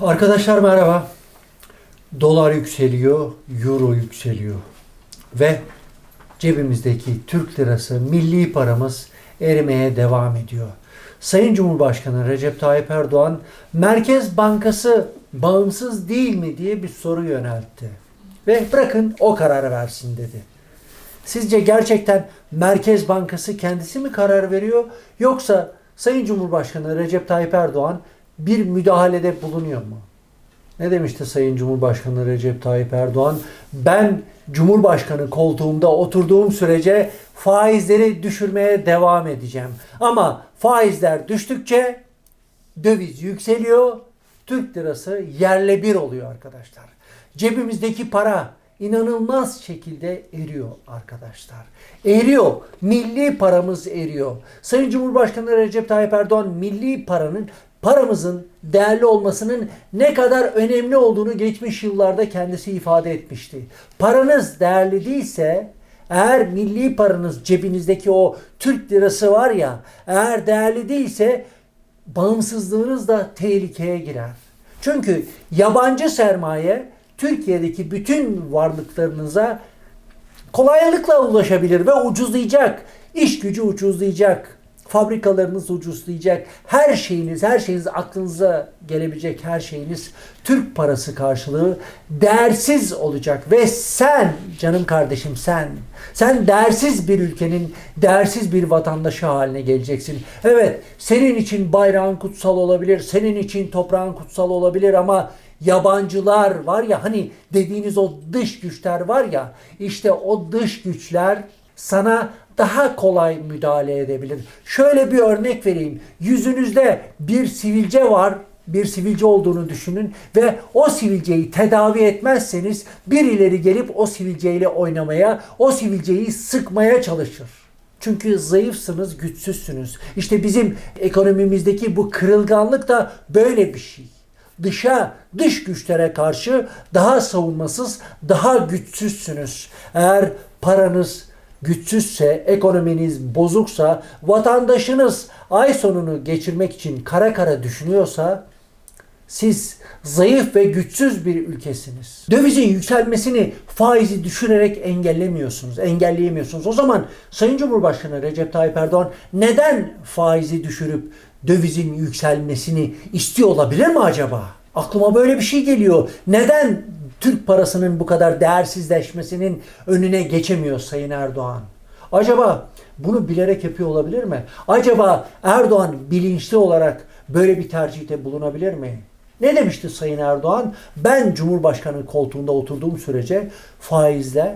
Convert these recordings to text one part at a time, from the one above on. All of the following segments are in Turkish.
Arkadaşlar merhaba. Dolar yükseliyor, euro yükseliyor. Ve cebimizdeki Türk lirası, milli paramız erimeye devam ediyor. Sayın Cumhurbaşkanı Recep Tayyip Erdoğan Merkez Bankası bağımsız değil mi diye bir soru yöneltti. Ve bırakın o kararı versin dedi. Sizce gerçekten Merkez Bankası kendisi mi karar veriyor yoksa Sayın Cumhurbaşkanı Recep Tayyip Erdoğan bir müdahalede bulunuyor mu? Ne demişti Sayın Cumhurbaşkanı Recep Tayyip Erdoğan? Ben Cumhurbaşkanı koltuğumda oturduğum sürece faizleri düşürmeye devam edeceğim. Ama faizler düştükçe döviz yükseliyor, Türk lirası yerle bir oluyor arkadaşlar. Cebimizdeki para inanılmaz şekilde eriyor arkadaşlar. Eriyor. Milli paramız eriyor. Sayın Cumhurbaşkanı Recep Tayyip Erdoğan milli paranın paramızın değerli olmasının ne kadar önemli olduğunu geçmiş yıllarda kendisi ifade etmişti. Paranız değerli değilse eğer milli paranız cebinizdeki o Türk lirası var ya eğer değerli değilse bağımsızlığınız da tehlikeye girer. Çünkü yabancı sermaye Türkiye'deki bütün varlıklarınıza kolaylıkla ulaşabilir ve ucuzlayacak. İş gücü ucuzlayacak. Fabrikalarınız ucuzlayacak. Her şeyiniz, her şeyiniz aklınıza gelebilecek her şeyiniz Türk parası karşılığı değersiz olacak. Ve sen canım kardeşim sen, sen değersiz bir ülkenin değersiz bir vatandaşı haline geleceksin. Evet senin için bayrağın kutsal olabilir, senin için toprağın kutsal olabilir ama yabancılar var ya hani dediğiniz o dış güçler var ya işte o dış güçler sana daha kolay müdahale edebilir. Şöyle bir örnek vereyim. Yüzünüzde bir sivilce var bir sivilce olduğunu düşünün ve o sivilceyi tedavi etmezseniz birileri gelip o sivilceyle oynamaya, o sivilceyi sıkmaya çalışır. Çünkü zayıfsınız, güçsüzsünüz. İşte bizim ekonomimizdeki bu kırılganlık da böyle bir şey dışa, dış güçlere karşı daha savunmasız, daha güçsüzsünüz. Eğer paranız güçsüzse, ekonominiz bozuksa, vatandaşınız ay sonunu geçirmek için kara kara düşünüyorsa siz zayıf ve güçsüz bir ülkesiniz. Dövizin yükselmesini faizi düşürerek engellemiyorsunuz, engelleyemiyorsunuz. O zaman Sayın Cumhurbaşkanı Recep Tayyip Erdoğan neden faizi düşürüp dövizin yükselmesini istiyor olabilir mi acaba? Aklıma böyle bir şey geliyor. Neden Türk parasının bu kadar değersizleşmesinin önüne geçemiyor Sayın Erdoğan? Acaba bunu bilerek yapıyor olabilir mi? Acaba Erdoğan bilinçli olarak böyle bir tercihte bulunabilir mi? Ne demişti Sayın Erdoğan? Ben Cumhurbaşkanı koltuğunda oturduğum sürece faizler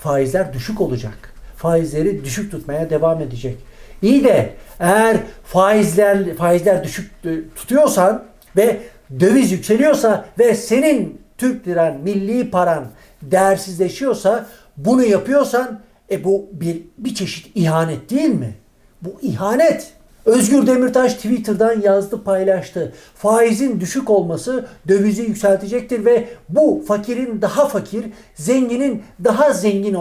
faizler düşük olacak. Faizleri düşük tutmaya devam edecek. İyi de eğer faizler faizler düşük tutuyorsan ve döviz yükseliyorsa ve senin Türk liran, milli paran değersizleşiyorsa bunu yapıyorsan e bu bir bir çeşit ihanet değil mi? Bu ihanet. Özgür Demirtaş Twitter'dan yazdı paylaştı. Faizin düşük olması dövizi yükseltecektir ve bu fakirin daha fakir, zenginin daha zengin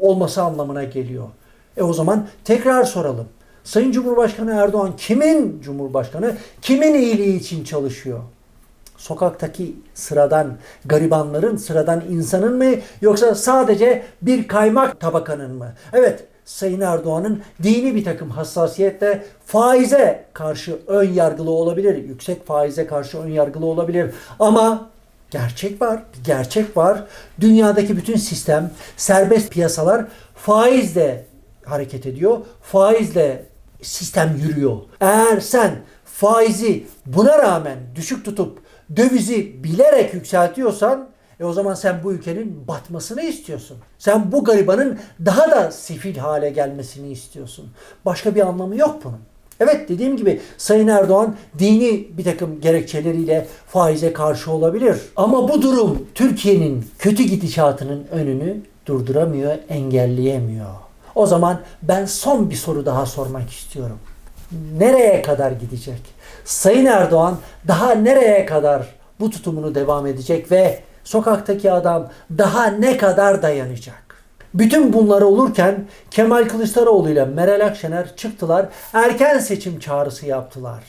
olması anlamına geliyor. E o zaman tekrar soralım. Sayın Cumhurbaşkanı Erdoğan kimin cumhurbaşkanı, kimin iyiliği için çalışıyor? Sokaktaki sıradan garibanların, sıradan insanın mı yoksa sadece bir kaymak tabakanın mı? Evet, Sayın Erdoğan'ın dini bir takım hassasiyetle faize karşı ön yargılı olabilir. Yüksek faize karşı ön yargılı olabilir. Ama gerçek var, gerçek var. Dünyadaki bütün sistem, serbest piyasalar faizle hareket ediyor. Faizle sistem yürüyor. Eğer sen faizi buna rağmen düşük tutup dövizi bilerek yükseltiyorsan e o zaman sen bu ülkenin batmasını istiyorsun. Sen bu garibanın daha da sefil hale gelmesini istiyorsun. Başka bir anlamı yok bunun. Evet dediğim gibi Sayın Erdoğan dini bir takım gerekçeleriyle faize karşı olabilir. Ama bu durum Türkiye'nin kötü gidişatının önünü durduramıyor, engelleyemiyor. O zaman ben son bir soru daha sormak istiyorum. Nereye kadar gidecek? Sayın Erdoğan daha nereye kadar bu tutumunu devam edecek ve sokaktaki adam daha ne kadar dayanacak? Bütün bunlar olurken Kemal Kılıçdaroğlu ile Meral Akşener çıktılar, erken seçim çağrısı yaptılar.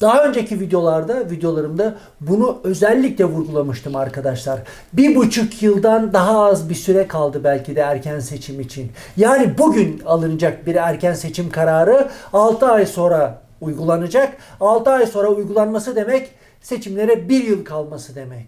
Daha önceki videolarda, videolarımda bunu özellikle vurgulamıştım arkadaşlar. Bir buçuk yıldan daha az bir süre kaldı belki de erken seçim için. Yani bugün alınacak bir erken seçim kararı 6 ay sonra uygulanacak. 6 ay sonra uygulanması demek seçimlere bir yıl kalması demek.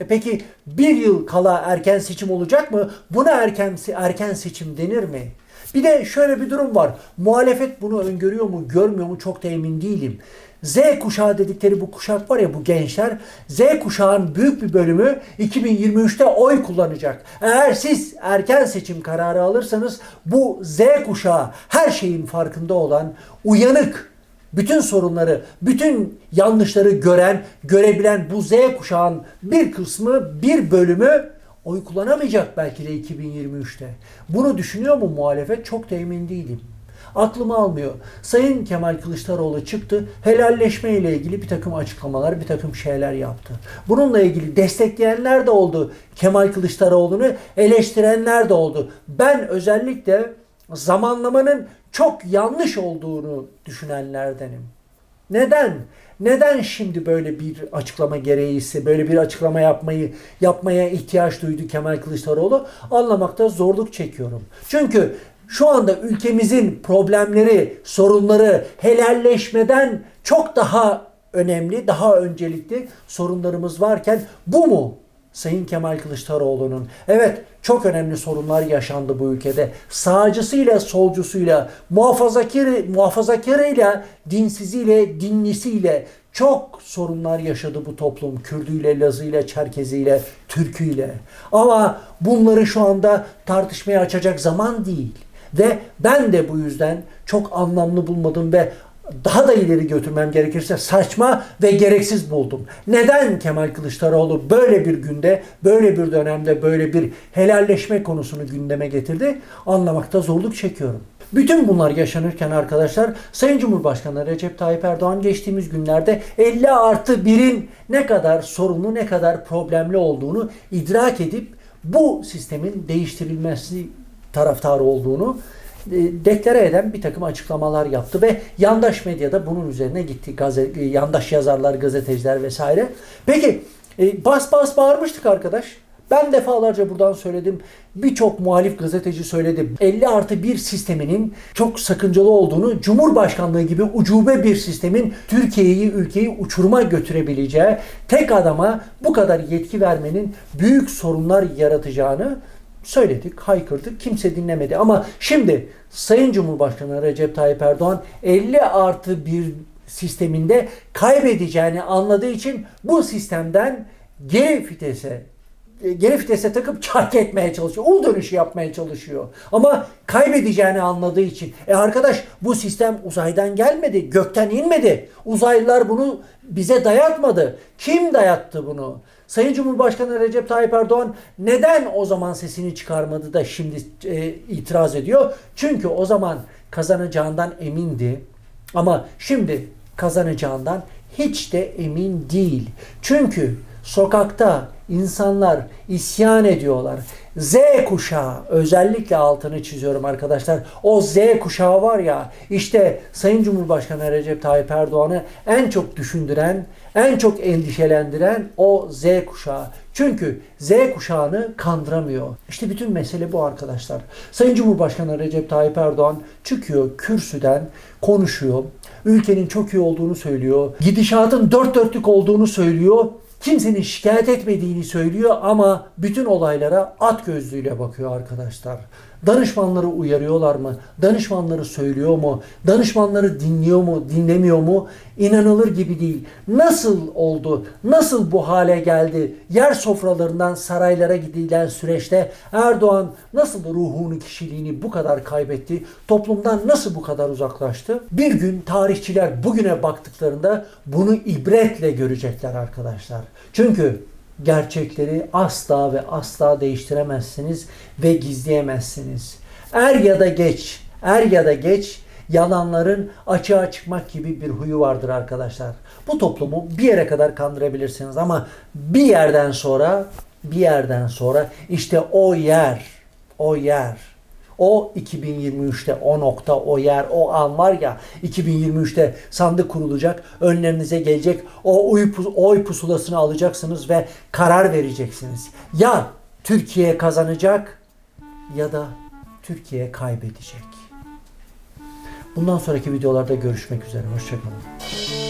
E peki bir yıl kala erken seçim olacak mı? Buna erken erken seçim denir mi? Bir de şöyle bir durum var. Muhalefet bunu öngörüyor mu, görmüyor mu çok da emin değilim. Z kuşağı dedikleri bu kuşak var ya bu gençler Z kuşağın büyük bir bölümü 2023'te oy kullanacak. Eğer siz erken seçim kararı alırsanız bu Z kuşağı her şeyin farkında olan uyanık bütün sorunları, bütün yanlışları gören, görebilen bu Z kuşağın bir kısmı, bir bölümü oy kullanamayacak belki de 2023'te. Bunu düşünüyor mu muhalefet? Çok da emin değilim. Aklımı almıyor. Sayın Kemal Kılıçdaroğlu çıktı. Helalleşme ile ilgili bir takım açıklamalar, bir takım şeyler yaptı. Bununla ilgili destekleyenler de oldu. Kemal Kılıçdaroğlu'nu eleştirenler de oldu. Ben özellikle zamanlamanın çok yanlış olduğunu düşünenlerdenim. Neden? Neden şimdi böyle bir açıklama gereğiyse böyle bir açıklama yapmayı yapmaya ihtiyaç duydu Kemal Kılıçdaroğlu? Anlamakta zorluk çekiyorum. Çünkü şu anda ülkemizin problemleri, sorunları helalleşmeden çok daha önemli, daha öncelikli sorunlarımız varken bu mu Sayın Kemal Kılıçdaroğlu'nun evet çok önemli sorunlar yaşandı bu ülkede. Sağcısıyla, solcusuyla, muhafazakar, muhafazakarıyla, dinsiziyle, dinlisiyle çok sorunlar yaşadı bu toplum. Kürdüyle, Lazıyla, Çerkeziyle, Türküyle. Ama bunları şu anda tartışmaya açacak zaman değil. Ve ben de bu yüzden çok anlamlı bulmadım ve daha da ileri götürmem gerekirse saçma ve gereksiz buldum. Neden Kemal Kılıçdaroğlu böyle bir günde, böyle bir dönemde böyle bir helalleşme konusunu gündeme getirdi? Anlamakta zorluk çekiyorum. Bütün bunlar yaşanırken arkadaşlar Sayın Cumhurbaşkanı Recep Tayyip Erdoğan geçtiğimiz günlerde 50 artı 1'in ne kadar sorunlu ne kadar problemli olduğunu idrak edip bu sistemin değiştirilmesi taraftarı olduğunu e, deklare eden bir takım açıklamalar yaptı ve yandaş medyada bunun üzerine gitti. Gazet, e, yandaş yazarlar, gazeteciler vesaire. Peki e, bas bas bağırmıştık arkadaş. Ben defalarca buradan söyledim. Birçok muhalif gazeteci söyledi. 50 artı 1 sisteminin çok sakıncalı olduğunu, Cumhurbaşkanlığı gibi ucube bir sistemin Türkiye'yi, ülkeyi uçuruma götürebileceği, tek adama bu kadar yetki vermenin büyük sorunlar yaratacağını söyledik, haykırdık. Kimse dinlemedi. Ama şimdi Sayın Cumhurbaşkanı Recep Tayyip Erdoğan 50 artı bir sisteminde kaybedeceğini anladığı için bu sistemden geri vitese geri vitese takıp çark etmeye çalışıyor. U dönüşü yapmaya çalışıyor. Ama kaybedeceğini anladığı için. E arkadaş bu sistem uzaydan gelmedi. Gökten inmedi. Uzaylılar bunu bize dayatmadı. Kim dayattı bunu? Sayın Cumhurbaşkanı Recep Tayyip Erdoğan neden o zaman sesini çıkarmadı da şimdi e, itiraz ediyor? Çünkü o zaman kazanacağından emindi. Ama şimdi kazanacağından hiç de emin değil. Çünkü sokakta insanlar isyan ediyorlar. Z kuşağı özellikle altını çiziyorum arkadaşlar. O Z kuşağı var ya işte Sayın Cumhurbaşkanı Recep Tayyip Erdoğan'ı en çok düşündüren, en çok endişelendiren o Z kuşağı. Çünkü Z kuşağını kandıramıyor. İşte bütün mesele bu arkadaşlar. Sayın Cumhurbaşkanı Recep Tayyip Erdoğan çıkıyor kürsüden konuşuyor. Ülkenin çok iyi olduğunu söylüyor. Gidişatın dört dörtlük olduğunu söylüyor kimsenin şikayet etmediğini söylüyor ama bütün olaylara at gözlüğüyle bakıyor arkadaşlar. Danışmanları uyarıyorlar mı? Danışmanları söylüyor mu? Danışmanları dinliyor mu? Dinlemiyor mu? İnanılır gibi değil. Nasıl oldu? Nasıl bu hale geldi? Yer sofralarından saraylara gidilen süreçte Erdoğan nasıl ruhunu, kişiliğini bu kadar kaybetti? Toplumdan nasıl bu kadar uzaklaştı? Bir gün tarihçiler bugüne baktıklarında bunu ibretle görecekler arkadaşlar. Çünkü gerçekleri asla ve asla değiştiremezsiniz ve gizleyemezsiniz. Er ya da geç, er ya da geç yalanların açığa çıkmak gibi bir huyu vardır arkadaşlar. Bu toplumu bir yere kadar kandırabilirsiniz ama bir yerden sonra bir yerden sonra işte o yer, o yer, O 2023'te o nokta, o yer, o an var ya 2023'te sandık kurulacak, önlerinize gelecek o oy, oy pusulasını alacaksınız ve karar vereceksiniz. Ya Türkiye kazanacak ya da Türkiye kaybedecek. Bundan sonraki videolarda görüşmek üzere. Hoşçakalın.